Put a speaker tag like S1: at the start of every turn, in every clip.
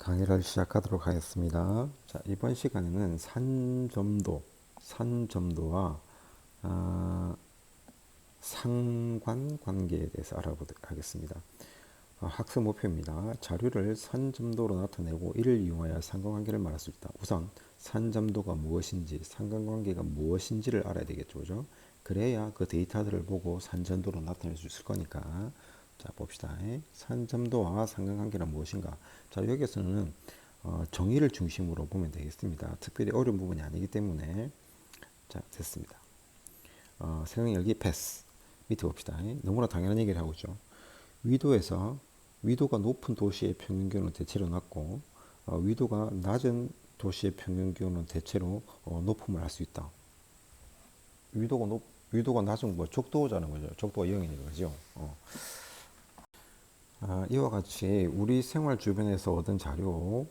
S1: 강의를 시작하도록 하겠습니다. 자, 이번 시간에는 산점도, 산점도와 아, 상관관계에 대해서 알아보도록 하겠습니다. 어, 학습 목표입니다. 자료를 산점도로 나타내고 이를 이용하여 상관관계를 말할 수 있다. 우선 산점도가 무엇인지, 상관관계가 무엇인지를 알아야 되겠죠, 그죠? 그래야 그 데이터들을 보고 산점도로 나타낼 수 있을 거니까. 자, 봅시다. 산점도와 상관관계란 무엇인가? 자, 여기서는 어, 정의를 중심으로 보면 되겠습니다. 특별히 어려운 부분이 아니기 때문에 자, 됐습니다. 어, 세경 열기 패스. 밑에 봅시다. 너무나 당연한 얘기를 하고 있죠. 위도에서 위도가 높은 도시의 평균 기온은 대체로 낮고 어, 위도가 낮은 도시의 평균 기온은 대체로 어, 높음을 알 수 있다. 위도가 높 위도가 낮은 뭐 적도자는 거죠. 적도가 0이니까 그죠. 어. 아, 이와 같이 우리 생활 주변에서 얻은 자료의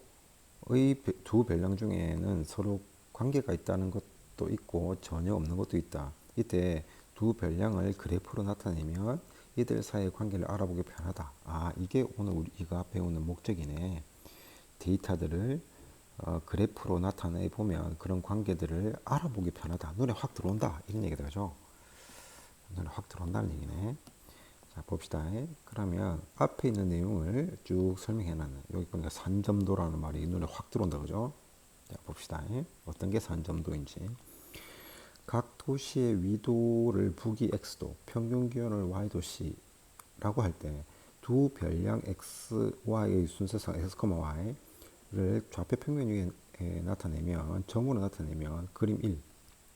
S1: 배- 두 변량 중에는 서로 관계가 있다는 것도 있고 전혀 없는 것도 있다. 이때 두 변량을 그래프로 나타내면 이들 사이의 관계를 알아보기 편하다. 아, 이게 오늘 우리가 배우는 목적이네. 데이터들을 어, 그래프로 나타내 보면 그런 관계들을 알아보기 편하다. 눈에 확 들어온다. 이런 얘기가 되죠. 눈에 확 들어온다는 얘기네. 자, 봅시다. 그러면 앞에 있는 내용을 쭉 설명해 놨는 여기 보니까 산점도라는 말이 눈에 확 들어온다. 그죠? 자, 봅시다. 어떤 게 산점도인지. 각 도시의 위도를 북이 x도, 평균 기온을 y도 c라고 할 때 두 별량 x, y의 순서상 x, y를 좌표 평면 위에 에, 나타내면 점으로 나타내면 그림 1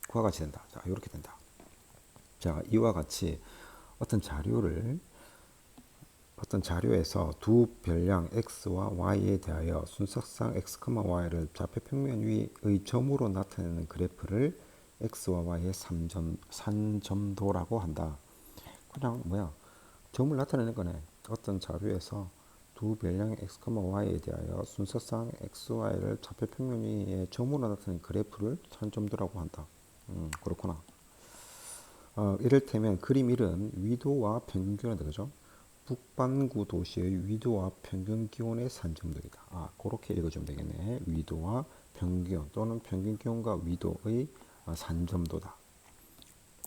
S1: 그와 같이 된다. 자, 이렇게 된다. 자, 이와 같이 어떤 자료를 어떤 자료에서 두 별량 x와 y에 대하여 순서상 x, y를 좌표 평면 위의 점으로 나타내는 그래프를 x와 y의 삼점, 산점도라고 한다. 그냥 뭐야 점을 나타내는 거네. 어떤 자료에서 두 별량 x, y에 대하여 순서상 x, y를 좌표 평면 위에 점으로 나타내는 그래프를 산점도라고 한다. 음, 그렇구나. 어, 이를테면 그림 1은 위도와 평균 기온이다. 그죠? 북반구 도시의 위도와 평균 기온의 산점도이다. 아, 그렇게 읽어주면 되겠네. 위도와 평균 또는 평균 기온과 위도의 어, 산점도다.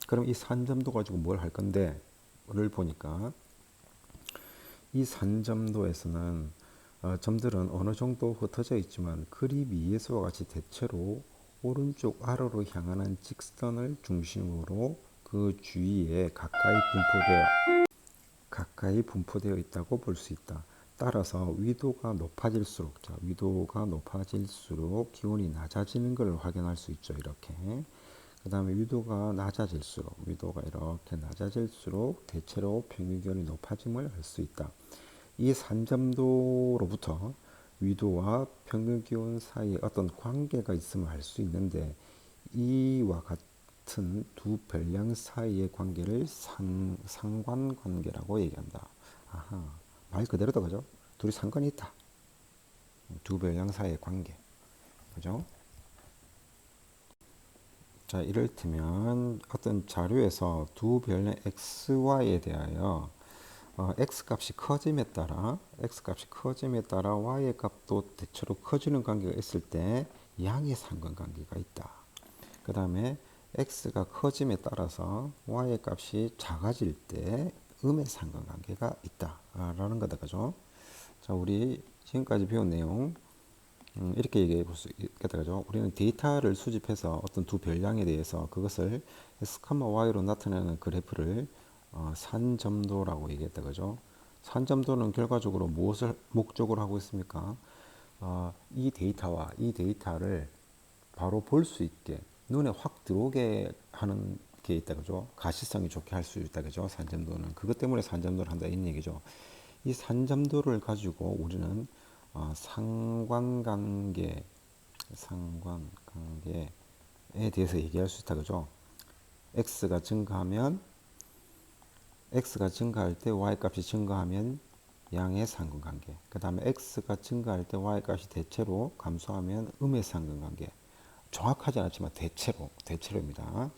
S1: 그럼 이 산점도 가지고 뭘 할 건데, 를 보니까 이 산점도에서는 어, 점들은 어느 정도 흩어져 있지만 그림 위에서와 같이 대체로 오른쪽 아래로 향하는 직선을 중심으로 그 주위에 가까이 분포되어 가까이 분포되어 있다고 볼 수 있다. 따라서 위도가 높아질수록 자, 위도가 높아질수록 기온이 낮아지는 것을 확인할 수 있죠. 이렇게. 그 다음에 위도가 낮아질수록 위도가 이렇게 낮아질수록 대체로 평균 기온이 높아짐을 알 수 있다. 이 산점도로부터 위도와 평균 기온 사이에 어떤 관계가 있음을 알 수 있는데 이와 같은 두 별량 사이의 관계를 상, 상관관계라고 얘기한다. 아하, 말 그대로다 그죠? 둘이 상관이 있다. 두 별량 사이의 관계. 그죠? 자, 이를테면 어떤 자료에서 두 별량 xy에 대하여 어, x 값이 커짐에 따라 x 값이 커짐에 따라 y의 값도 대체로 커지는 관계가 있을 때 양의 상관관계가 있다. 그 다음에 x가 커짐에 따라서 y의 값이 작아질 때 음의 상관관계가 있다라는 거다, 그죠? 자, 우리 지금까지 배운 내용 음, 이렇게 얘기해 볼 수 있겠다, 그죠? 우리는 데이터를 수집해서 어떤 두 별량에 대해서 그것을 x, y로 나타내는 그래프를 어, 산점도라고 얘기했다, 그죠? 산점도는 결과적으로 무엇을 목적으로 하고 있습니까? 어, 이 데이터와 이 데이터를 바로 볼 수 있게 눈에 확 들어오게 하는 게 있다, 그죠? 가시성이 좋게 할 수 있다, 그죠? 산점도는 그것 때문에 산점도를 한다 이런 얘기죠. 이 산점도를 가지고 우리는 어, 상관관계, 상관관계에 대해서 얘기할 수 있다, 그죠? x가 증가하면 x가 증가할 때 y 값이 증가하면 양의 상관관계. 그 다음에 x가 증가할 때 y 값이 대체로 감소하면 음의 상관관계. 정확하지 않지만 대체로 대체로입니다.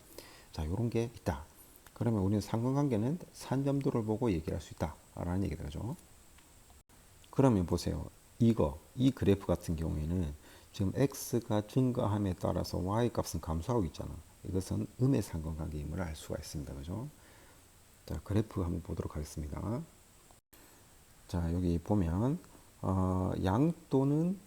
S1: 자, 이런 게 있다. 그러면 우리는 상관관계는 산점도를 보고 얘기할 수 있다라는 얘기죠. 그러면 보세요. 이거 이 그래프 같은 경우에는 지금 x가 증가함에 따라서 y 값은 감소하고 있잖아. 이것은 음의 상관관계임을 알 수가 있습니다. 그죠? 자, 그래프 한번 보도록 하겠습니다. 자, 여기 보면 어, 양 또는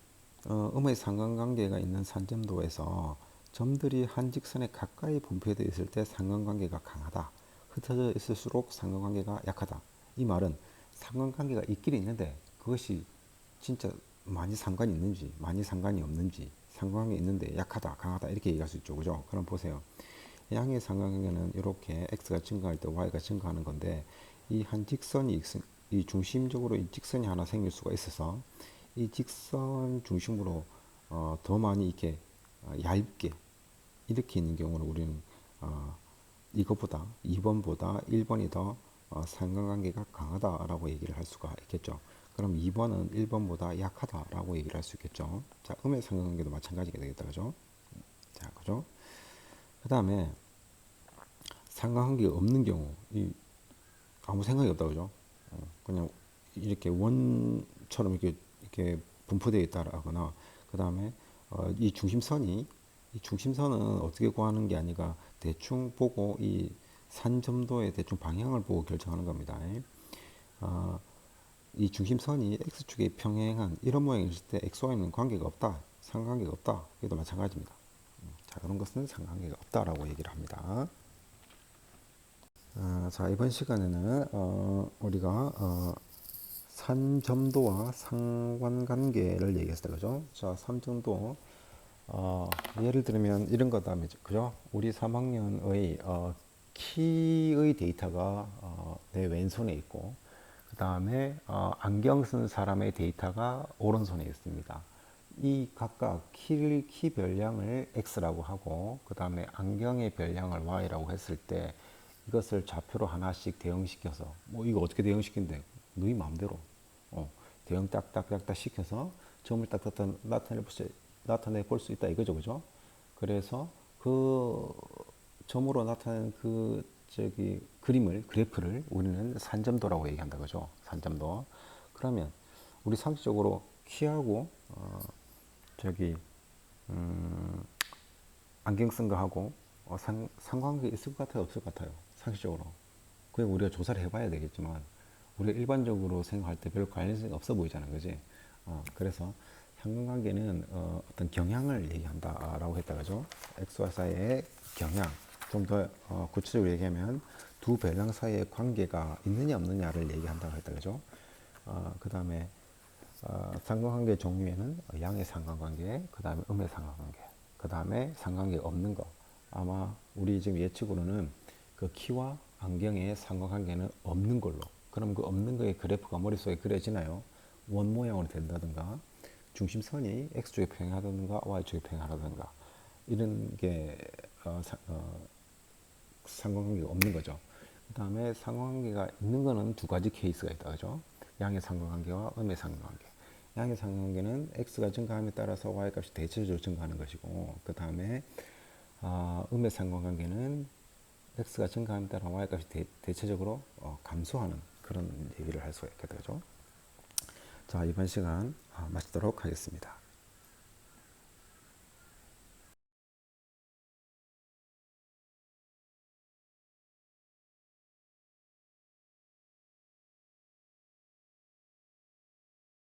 S1: 어, 음의 상관관계가 있는 산점도에서 점들이 한 직선에 가까이 분포되어 있을 때 상관관계가 강하다. 흩어져 있을수록 상관관계가 약하다. 이 말은 상관관계가 있긴 있는데 그것이 진짜 많이 상관이 있는지 많이 상관이 없는지 상관관계 있는데 약하다 강하다 이렇게 얘기할 수 있죠 그죠 그럼 보세요 양의 상관관계는 이렇게 x가 증가할 때 y가 증가하는 건데 이 한 직선이 있- 이 중심적으로 이 직선이 하나 생길 수가 있어서 이 직선 중심으로 어, 더 많이 이렇게 어, 얇게 이렇게 있는 경우는 우리는 어, 이것보다 2번보다 1번이 더 어, 상관관계가 강하다라고 얘기를 할 수가 있겠죠. 그럼 2번은 1번보다 약하다라고 얘기를 할 수 있겠죠. 자, 음의 상관관계도 마찬가지가 되겠다. 그죠? 자, 그죠? 그 다음에 상관관계가 없는 경우, 이 아무 생각이 없다. 그죠? 어, 그냥 이렇게 원처럼 이렇게, 이렇게 분포되어 있다라거나, 그 다음에 어, 이 중심선이 이 중심선은 어떻게 구하는 게 아니라 대충 보고 이 산점도의 대충 방향을 보고 결정하는 겁니다. 어, 이 중심선이 x축에 평행한 이런 모양이실 때 xy는 관계가 없다. 상관관계가 없다. 이것도 마찬가지입니다. 음, 자, 그런 것은 상관관계가 없다라고 얘기를 합니다. 아, 자, 이번 시간에는 어, 우리가 어, 산점도와 상관관계를 얘기했어요. 그죠? 자, 산점도 어, 예를 들면 이런 거다. 그죠? 우리 3학년의 어, 키의 데이터가 어, 내 왼손에 있고 그 다음에 어, 안경 쓴 사람의 데이터가 오른손에 있습니다. 이 각각 키, 키 별량을 x라고 하고 그 다음에 안경의 별량을 y라고 했을 때 이것을 좌표로 하나씩 대응시켜서 뭐 이거 어떻게 대응시킨대? 너희 마음대로 어, 대응 딱딱딱딱 시켜서 점을 딱딱 나타내 볼 수, 나타내 볼 수 있다 이거죠, 그죠? 그래서 그 점으로 나타낸 그 저기 그림을 그래프를 우리는 산점도라고 얘기한다 그죠? 산점도. 그러면 우리 상식적으로 키하고 어 저기 음 안경 쓴 거하고 어 상, 상관계 있을 것 같아요, 없을 것 같아요. 상식적으로. 그게 우리가 조사를 해봐야 되겠지만 우리가 일반적으로 생각할 때별 관련성이 없어 보이잖아, 그지? 어, 그래서 상관관계는 어, 어떤 경향을 얘기한다라고 했다 그죠? X와 사이의 경향. 좀 더 어, 구체적으로 얘기하면 두 배당 사이의 관계가 있느냐 없느냐를 얘기한다고 했다 그죠? 어, 그 다음에 어, 상관관계 종류에는 양의 상관관계, 그 다음에 음의 상관관계, 그 다음에 상관관계 없는 거. 아마 우리 지금 예측으로는 그 키와 안경의 상관관계는 없는 걸로. 그럼 그 없는 거의 그래프가 머릿속에 그려지나요? 원 모양으로 된다든가, 중심선이 x축에 평행하다든가 y축에 평행하다든가 이런 게 어, 사, 어, 상관관계가 없는 거죠. 그 다음에 상관관계가 있는 거는 두 가지 케이스가 있다. 그죠? 양의 상관관계와 음의 상관관계. 양의 상관관계는 x가 증가함에 따라서 y 값이 대체적으로 증가하는 것이고, 그 다음에 어, 음의 상관관계는 x가 증가함에 따라 y 값이 대, 대체적으로 어, 감소하는 그런 얘기를 할 수가 있겠다. 그죠? 자, 이번 시간 어, 마치도록 하겠습니다.